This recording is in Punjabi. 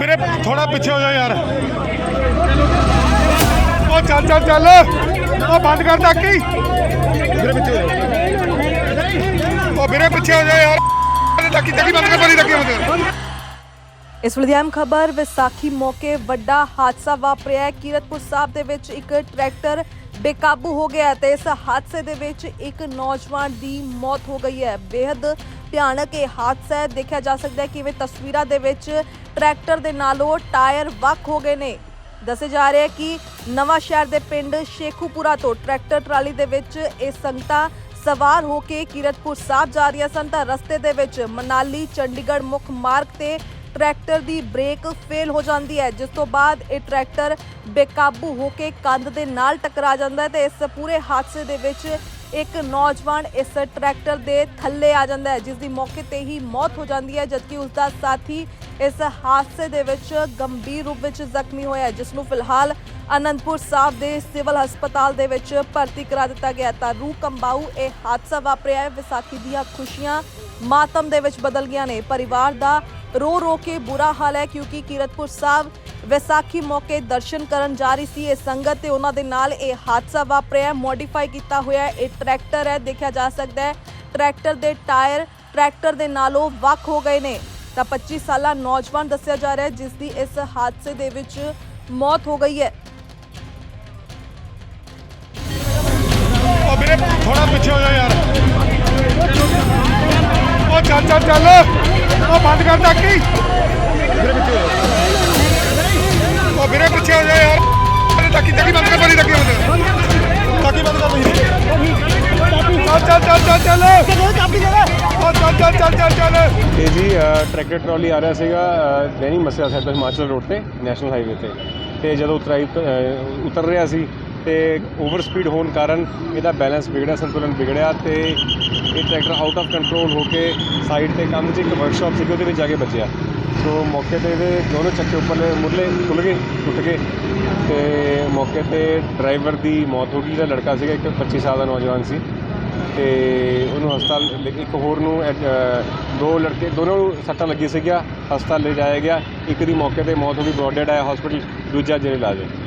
ਵੀਰੇ ਥੋੜਾ ਪਿੱਛੇ ਹੋ ਜਾ ਯਾਰ। ਉਹ ਚੱਲ ਚੱਲ ਚੱਲ। ਉਹ ਬੰਦ ਕਰ ਟਾਕੀ ਵੀਰੇ, ਪਿੱਛੇ ਹੋ ਜਾ। ਉਹ ਵੀਰੇ, ਪਿੱਛੇ ਹੋ ਜਾ ਯਾਰ। ਟਾਕੀ ਟਾਕੀ ਬੰਦ ਕਰ ਬੜੀ ਟਾਕੀ ਬੰਦ ਕਰ ਇਸ ਵੇਲੇ ਦੀ ਅਹਿਮ ਖਬਰ, ਵਿਸਾਖੀ ਮੌਕੇ ਵੱਡਾ ਹਾਦਸਾ ਵਾਪਰਿਆ ਹੈ। ਕੀਰਤਪੁਰ ਸਾਹਿਬ ਦੇ ਵਿੱਚ ਇੱਕ ਟਰੈਕਟਰ ਬੇਕਾਬੂ ਹੋ ਗਿਆ ਤੇ ਇਸ ਹਾਦਸੇ ਦੇ ਵਿੱਚ ਇੱਕ ਨੌਜਵਾਨ ਦੀ ਮੌਤ ਹੋ ਗਈ ਹੈ। ਬੇहद ਭਿਆਨਕ ਇਹ ਹਾਦਸਾ ਹੈ। ਦੇਖਿਆ ਜਾ ਸਕਦਾ ਹੈ ਕਿਵੇਂ ਤਸਵੀਰਾਂ ਦੇ ਵਿੱਚ ਟਰੈਕਟਰ ਦੇ ਨਾਲੋਂ ਟਾਇਰ ਵੱਖ ਹੋ ਗਏ ਨੇ। ਦੱਸੇ ਜਾ ਰਿਹਾ ਹੈ ਕਿ ਨਵਾਂ ਸ਼ਹਿਰ ਦੇ ਪਿੰਡ ਸ਼ੇਖੂਪੁਰਾ ਤੋਂ ਟਰੈਕਟਰ ਟਰਾਲੀ ਦੇ ਵਿੱਚ ਇਹ ਸੰਗਤਾਂ ਸਵਾਰ ਹੋ ਕੇ ਕੀਰਤਪੁਰ ਸਾਹਿਬ ਜਾ ਰਹੀਆਂ ਸਨ। ਤਾਂ ਰਸਤੇ ਦੇ ਵਿੱਚ ਮਨਾਲੀ, ਚੰਡੀਗੜ੍ਹ ਮੁੱਖ ਮਾਰਗ ਤੇ ਟਰੈਕਟਰ ਦੀ ਬ੍ਰੇਕ ਫੇਲ ਹੋ ਜਾਂਦੀ ਹੈ, ਜਿਸ ਤੋਂ ਬਾਅਦ ਇਹ ਟਰੈਕਟਰ ਬੇਕਾਬੂ ਹੋ ਕੇ ਕੰਧ ਦੇ ਨਾਲ ਟਕਰਾ ਜਾਂਦਾ ਹੈ ਤੇ ਇਸ ਪੂਰੇ ਹਾਦਸੇ ਦੇ ਵਿੱਚ ਇੱਕ ਨੌਜਵਾਨ ਇਸ ਟਰੈਕਟਰ ਦੇ ਥੱਲੇ ਆ ਜਾਂਦਾ ਹੈ, ਜਿਸ ਦੀ ਮੌਕੇ ਤੇ ਹੀ ਮੌਤ ਹੋ ਜਾਂਦੀ ਹੈ, ਜਦਕਿ ਉਸ ਦਾ ਸਾਥੀ ਇਸ ਹਾਦਸੇ ਦੇ ਵਿੱਚ ਗੰਭੀਰ ਰੂਪ ਵਿੱਚ ਜ਼ਖਮੀ ਹੋਇਆ ਜਿਸ ਨੂੰ ਫਿਲਹਾਲ ਅਨੰਦਪੁਰ ਸਾਹਿਬ ਦੇ ਸਿਵਲ ਹਸਪਤਾਲ ਦੇ ਵਿੱਚ ਭਰਤੀ ਕਰਾ ਦਿੱਤਾ ਗਿਆ ਤਾਂ ਰੂਹ ਕੰਬਾਊ ਇਹ ਹਾਦਸਾ ਵਾਪਰਿਆ ਹੈ। ਵਿਸਾਖੀ ਦੀਆਂ ਖੁਸ਼ੀਆਂ ਮਾਤਮ ਦੇ ਵਿੱਚ ਬਦਲ ਗਈਆਂ ਨੇ। ਪਰਿਵਾਰ ਦਾ ਰੋ ਰੋ ਕੇ ਬੁਰਾ ਹਾਲ ਹੈ, ਕਿਉਂਕਿ ਕੀਰਤਪੁਰ ਸਾਹਿਬ ਵਿਸਾਖੀ ਮੌਕੇ ਦਰਸ਼ਨ ਕਰਨ ਜਾ ਰਹੀ ਸੀ। ਇਹ ਸੰਗਤ ਤੇ ਉਹਨਾਂ ਦੇ ਨਾਲ ਇਹ ਹਾਦਸਾ ਵਾਪਰਿਆ ਮੋਡੀਫਾਈ ਕੀਤਾ ਹੋਇਆ ਇਹ ਟਰੈਕਟਰ ਹੈ, ਦੇਖਿਆ ਜਾ ਸਕਦਾ ਹੈ। ਟਰੈਕਟਰ ਦੇ ਟਾਇਰ ਟਰੈਕਟਰ ਦੇ ਨਾਲੋਂ ਵੱਖ ਹੋ ਗਏ ਨੇ। ਤਾਂ 25 ਸਾਲਾ ਨੌਜਵਾਨ ਦੱਸਿਆ ਜਾ ਰਿਹਾ ਹੈ, ਜਿਸ ਦੀ ਇਸ ਹਾਦਸੇ ਦੇ ਵਿੱਚ ਮੌਤ ਹੋ ਗਈ ਹੈ। ਉਹ ਵੀਰੇ ਥੋੜਾ ਪਿੱਛੇ ਹੋ ਜਾ ਯਾਰ। ਉਹ ਚੱਲ ਚੱਲ ਚੱਲ। ਉਹ ਬੰਦ ਕਰ ਟਾਕੀ ਵੀਰੇ, ਪਿੱਛੇ ਹੋ ਜਾ। ਚੱਲ ਚੱਲ ਚੱਲ ਚੱਲ। ਚੱਲ ਇਹ ਜੀ ਅ, ਟਰੈਕਟਰ ਟਰਾਲੀ ਆ ਰਿਹਾ ਸੀਗਾ ਅ, ਦੈਨੀ ਮਸਿਆ ਸਾਹਿਬ ਤੋਂ ਹਿਮਾਚਲ ਰੋਡ ਤੇ ਨੈਸ਼ਨਲ ਹਾਈਵੇ ਤੇ। ਤੇ ਜਦੋਂ ਉਤਰਾਈ ਅ, ਉਤਰ ਰਿਹਾ ਸੀ ਤੇ ਓਵਰ ਸਪੀਡ ਹੋਣ ਕਾਰਨ ਇਹਦਾ ਬੈਲੈਂਸ ਵਿਗੜਿਆ ਸੰਤੁਲਨ ਵਿਗੜਿਆ ਤੇ ਇਹ ਟਰੈਕਟਰ ਆਊਟ ਆਫ ਕੰਟਰੋਲ ਹੋ ਕੇ ਸਾਈਡ ਤੇ ਕੰਮ 'ਚ ਇੱਕ ਵਰਕਸ਼ਾਪ ਸੀ ਉਹਦੇ ਵਿੱਚ ਜਾ ਕੇ ਬਚਿਆ ਸੋ ਮੌਕੇ ਤੇ ਇਹਦੇ ਦੋਨੋਂ ਚੱਕੇ ਉੱਪਰਲੇ ਮੁੱਢਲੇ ਖੁੱਲ ਗਏ ਟੁੱਟ ਗਏ। ਤੇ ਮੌਕੇ ਤੇ ਡਰਾਈਵਰ ਦੀ ਮੌਤ ਹੋ ਗਈ ਜਿਹੜਾ ਲੜਕਾ ਸੀਗਾ ਇੱਕ 25 ਸਾਲ ਦਾ ਨੌਜਵਾਨ ਸੀ। ਤੇ ਉਹਨੂੰ ਹਸਪਤਾਲ ਇੱਕ ਹੋਰ ਨੂੰ ਐਡ- ਦੋ ਲੜਕੇ, ਦੋਨੋਂ ਨੂੰ ਸੱਟਾਂ ਲੱਗੀ ਸੀਗੀਆਂ, ਹਸਪਤਾਲ ਲੈ ਜਾਇਆ ਗਿਆ। ਇੱਕ ਦੀ ਮੌਕੇ ਤੇ ਮੌਤ ਹੋ ਗਈ, ਬ੍ਰੌਡਡ ਆਇਆ ਹਸਪੀਟਲ ਦੂਜਾ ਜਿਹੜੇ ਇਲਾਜ ਹੈ